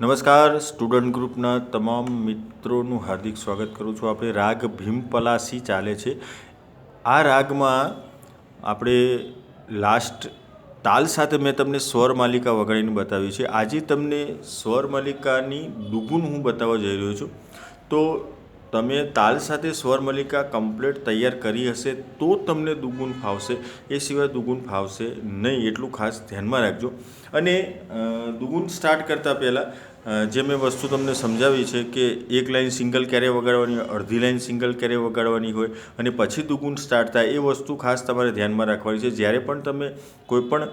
નમસ્કાર, સ્ટુડન્ટ ગ્રુપના તમામ મિત્રોનું હાર્દિક સ્વાગત કરું છું. આપણે રાગ ભીમપલાસી ચાલે છે. આ રાગમાં આપણે લાસ્ટ તાલ સાથે મેં તમને સ્વર માલિકા વગાડીને બતાવી છે. આજે તમને સ્વર માલિકાની દુગુન હું બતાવવા જઈ રહ્યો છું. તો તમે તાલ સાથે સ્વર માલિકા કમ્પ્લીટ તૈયાર કરી હશે તો તમને દુગુણ ફાવશે. એ સિવાય દુગુણ ફાવશે નહીં એટલું ખાસ ધ્યાનમાં રાખજો. અને દુગુણ સ્ટાર્ટ કરતાં પહેલાં જે મેં વસ્તુ તમને સમજાવી છે કે એક લાઈન સિંગલ ક્યારે વગાડવાની હોય અડધી લાઈન સિંગલ ક્યારે વગાડવાની હોય અને પછી દુગુણ સ્ટાર્ટ થાય, એ વસ્તુ ખાસ તમારે ધ્યાનમાં રાખવાની છે. જ્યારે પણ તમે કોઈપણ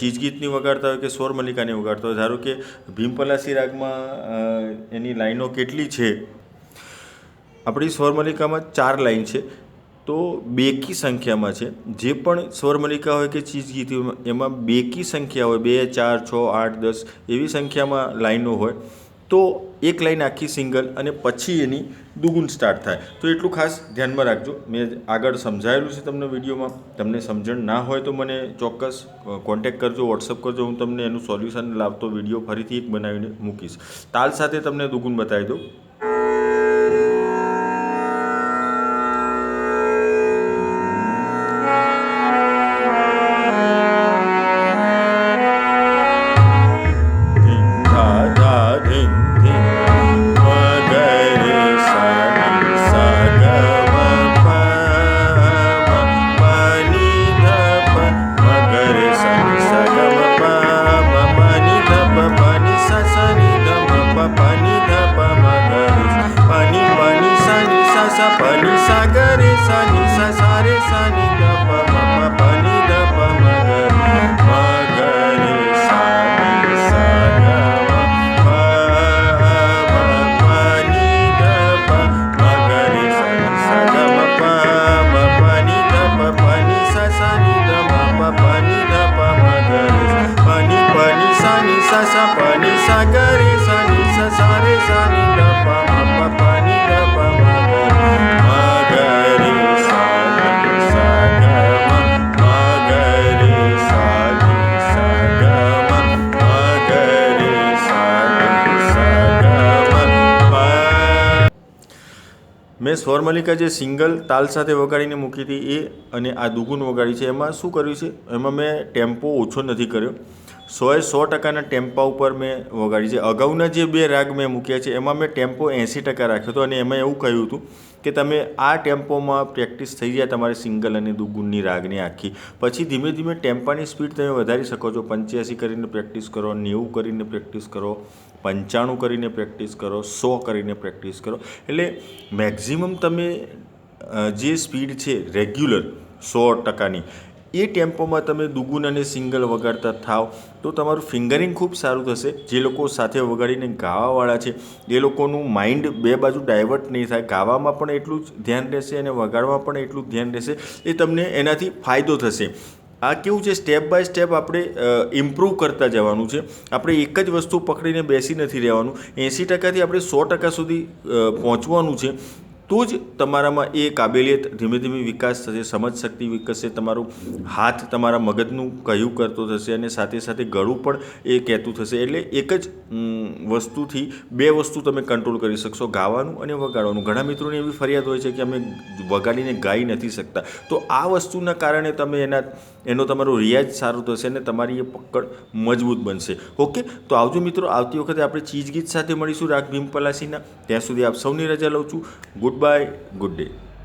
ચીજગીતની વગાડતા હોય કે સ્વર મલ્લિકાની વગાડતા હોય, ધારો કે ભીમપલાસી રાગમાં એની લાઈનો કેટલી છે આપણી સ્વરમલિકામાં ચાર લાઈન છે. તો બેકી સંખ્યામાં છે. જે પણ સ્વરમલિકા હોય કે ચીજ ગીત હોય, એમાં બેકી સંખ્યા હોય, બે, ચાર, છ, આઠ, દસ એવી સંખ્યામાં લાઈનો હોય, તો એક લાઈન આખી સિંગલ અને પછી એની દુગુન સ્ટાર્ટ થાય. તો એટલું ખાસ ધ્યાનમાં રાખજો. મેં આગળ સમજાયેલું છે તમને વિડીયોમાં. તમને સમજણ ના હોય તો મને ચોક્કસ કોન્ટેક્ટ કરજો વોટ્સઅપ કરજો. હું તમને એનું સોલ્યુશન લાવતો વીડિયો ફરીથી એક બનાવીને મૂકીશ. તાલ સાથે તમને દુગુન બતાવી દઉં. સા મેં સ્વરમલિકા જે સિંગલ તાલ સાથે વગાડીને મૂકી હતી એ અને આ દુગુન વગાડી છે, એમાં શું કર્યું છે? એમાં મેં ટેમ્પો ઓછો નથી કર્યો. સોએ સો ટકાના ટેમ્પા ઉપર મેં વગાડી છે. અગાઉના જે બે રાગ મેં મૂક્યા છે, એમાં મેં ટેમ્પો એંસી ટકા રાખ્યો હતો અને એમાં એવું કહ્યું હતું કે તમે આ ટેમ્પોમાં પ્રેક્ટિસ થઈ જાય તમારે સિંગલ અને દુગુણની રાગની આખી. પછી ધીમે ધીમે ટેમ્પાની સ્પીડ તમે વધારી શકો છો, પંચ્યાસી કરીને પ્રેક્ટિસ કરો, નેવું કરીને પ્રેક્ટિસ કરો, પંચાણું કરીને પ્રેક્ટિસ કરો, સો કરીને પ્રેક્ટિસ કરો. એટલે મેક્ઝિમમ તમે જે સ્પીડ છે, રેગ્યુલર સો ટકાની એ ટેમ્પોમાં તમે દુગુન અને સિંગલ વગાડતા થાવ, તો તમારું ફિંગરિંગ ખૂબ સારું થશે. જે લોકો સાથે વગાડીને ગાવાવાળા છે, એ લોકોનું માઇન્ડ બે બાજુ ડાયવર્ટ નહીં થાય. ગાવામાં પણ એટલું જ ધ્યાન રહેશે અને વગાડવામાં પણ એટલું જ ધ્યાન રહેશે. એ તમને એનાથી ફાયદો થશે. આ કેવું છે? સ્ટેપ બાય સ્ટેપ આપણે ઇમ્પ્રૂવ કરતા જવાનું છે. આપણે એક જ વસ્તુ પકડીને બેસી નથી રહેવાનું. એંસી ટકાથી આપણે સો ટકા સુધી પહોંચવાનું છે. તો જ તમારામાં એ કાબેલિયત ધીમે ધીમે વિકાસ થશે, સમજ શક્તિ વિકસશે, તમારું હાથ તમારા મગજનું કહ્યું કરતો થશે અને સાથે સાથે ગળું પણ એ કહેતું થશે. એટલે એક જ વસ્તુથી બે વસ્તુ તમે કંટ્રોલ કરી શકશો, ગાવાનું અને વગાડવાનું. ઘણા મિત્રોની એવી ફરિયાદ હોય છે કે અમે વગાડીને ગાઈ નથી શકતા. તો આ વસ્તુના કારણે તમે એના એનો તમારો રિયાઝ સારો થશે અને તમારી એ પકડ મજબૂત બનશે. ઓકે? તો આવજો મિત્રો, આવતી વખતે આપણે ચીજ ગીત સાથે મળીશું રાગ ભીમ પલાસીના ત્યાં સુધી આપ સૌની રજા લઉં છું. Good bye good day